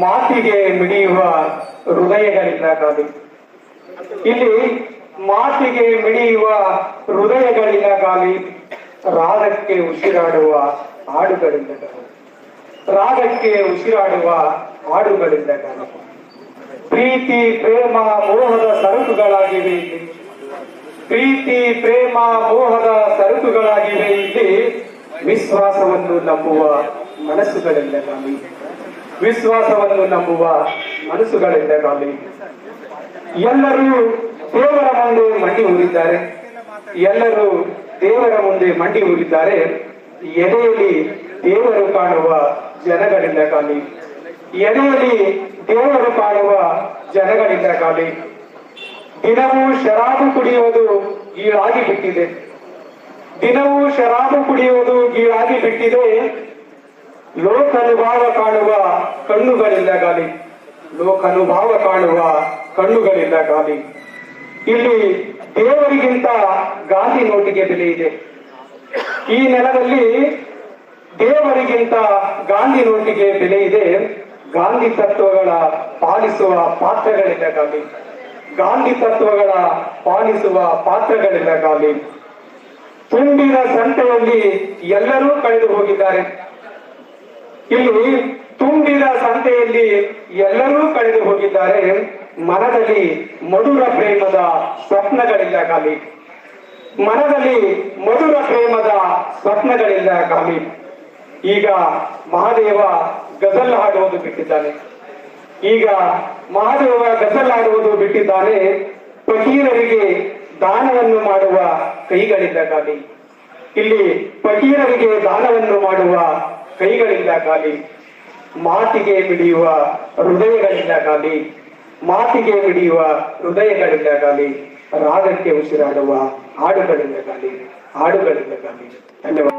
ಮಾತಿಗೆ ಮಿಡಿಯುವ ಹೃದಯಗಳಿಂದ ಇಲ್ಲಿ ಮಾತಿಗೆ ಮಿಡಿಯುವ ಹೃದಯಗಳಿಂದ ಗಾಲಿ ರಾಗಕ್ಕೆ ಉಸಿರಾಡುವ ಹಾಡುಗಳಿಂದ ರಾಗಕ್ಕೆ ಉಸಿರಾಡುವ ಹಾಡುಗಳಿಂದ ಗಾಲಿ ಪ್ರೀತಿ, ಪ್ರೇಮ, ಮೋಹದ ಸರಕುಗಳಾಗಿವೆ ಇಲ್ಲಿ. ಪ್ರೀತಿ, ಪ್ರೇಮ, ಮೋಹದ ಸರಕುಗಳಾಗಿವೆ ಇಲ್ಲಿ. ವಿಶ್ವಾಸವನ್ನು ನಂಬುವ ಮನಸ್ಸುಗಳಿಂದ ಖಾಲಿ ವಿಶ್ವಾಸವನ್ನು ನಂಬುವ ಮನಸ್ಸುಗಳಿಂದ ಖಾಲಿ ಎಲ್ಲರೂ ದೇವರ ಮುಂದೆ ಮಂಡಿ ಊರಿದ್ದಾರೆ ಎಲ್ಲರೂ ದೇವರ ಮುಂದೆ ಮಂಡಿ ಊರಿದ್ದಾರೆ ಎದೆಯಲ್ಲಿ ದೇವರು ಕಾಣುವ ಜನಗಳಿಂದ ಖಾಲಿ ಎದೆಯಲ್ಲಿ ದೇವರು ಕಾಣುವ ಜನಗಳಿಂದ ಖಾಲಿ ದಿನವೂ ಶರಾಬು ಕುಡಿಯುವುದು ಈಳಾಗಿ ಬಿಟ್ಟಿದೆ. ದಿನವೂ ಶರಾಬು ಕುಡಿಯುವುದು ಗೀಳಾಗಿ ಬಿಟ್ಟಿದೆ. ಲೋಕನುಭಾವ ಕಾಣುವ ಕಣ್ಣುಗಳಿಲ್ಲ ಗಾಲಿ ಲೋಕನುಭಾವ ಕಾಣುವ ಕಣ್ಣುಗಳಿಲ್ಲ ಗಾಲಿ ಇಲ್ಲಿ ದೇವರಿಗಿಂತ ಗಾಂಧಿ ನೋಟಿಗೆ ಬೆಲೆ ಇದೆ. ಈ ನೆಲದಲ್ಲಿ ದೇವರಿಗಿಂತ ಗಾಂಧಿ ನೋಟಿಗೆ ಬೆಲೆ ಇದೆ. ಗಾಂಧಿ ತತ್ವಗಳ ಪಾಲಿಸುವ ಪಾತ್ರಗಳಿಲ್ಲ ಗಾಲಿ ಗಾಂಧಿ ತತ್ವಗಳ ಪಾಲಿಸುವ ಪಾತ್ರಗಳಿಲ್ಲ ಗಾಲಿ ತುಂಬಿದ ಸಂತೆಯಲ್ಲಿ ಎಲ್ಲರೂ ಕಳೆದು ಹೋಗಿದ್ದಾರೆ. ಇಲ್ಲಿ ತುಂಬಿದ ಸಂತೆಯಲ್ಲಿ ಎಲ್ಲರೂ ಕಳೆದು ಹೋಗಿದ್ದಾರೆ. ಮನದಲ್ಲಿ ಮಧುರ ಪ್ರೇಮದ ಸ್ವಪ್ನಗಳಿಲ್ಲ ಕಾಲಿ ಮನದಲ್ಲಿ ಮಧುರ ಪ್ರೇಮದ ಸ್ವಪ್ನಗಳಿಲ್ಲ ಕಾಲಿ ಈಗ ಮಹಾದೇವ ಗಜಲ್ ಹಾಡುವುದು ಬಿಟ್ಟಿದ್ದಾನೆ. ಈಗ ಮಹಾದೇವ ಗಜಲ್ ಹಾಡುವುದು ಬಿಟ್ಟಿದ್ದಾನೆ. ಪಕೀರರಿಗೆ ದಾನವನ್ನು ಮಾಡುವ ಕೈಗಳಿಲ್ಲ ಖಾಲಿ ಇಲ್ಲಿ ಪಕೀರರಿಗೆ ದಾನವನ್ನು ಮಾಡುವ ಕೈಗಳಿಂದ ಖಾಲಿ ಮಾತಿಗೆ ಬಿಡಿಯುವ ಹೃದಯಗಳಿಂದ ಖಾಲಿ ಮಾತಿಗೆ ಬಿಡಿಯುವ ಹೃದಯಗಳಿಂದ ಖಾಲಿ ರಾಗಕ್ಕೆ ಉಸಿರಾಡುವ ಹಾಡುಗಳಿಂದ ಖಾಲಿ ಹಾಡುಗಳಿಂದ ಖಾಲಿ ಧನ್ಯವಾದ.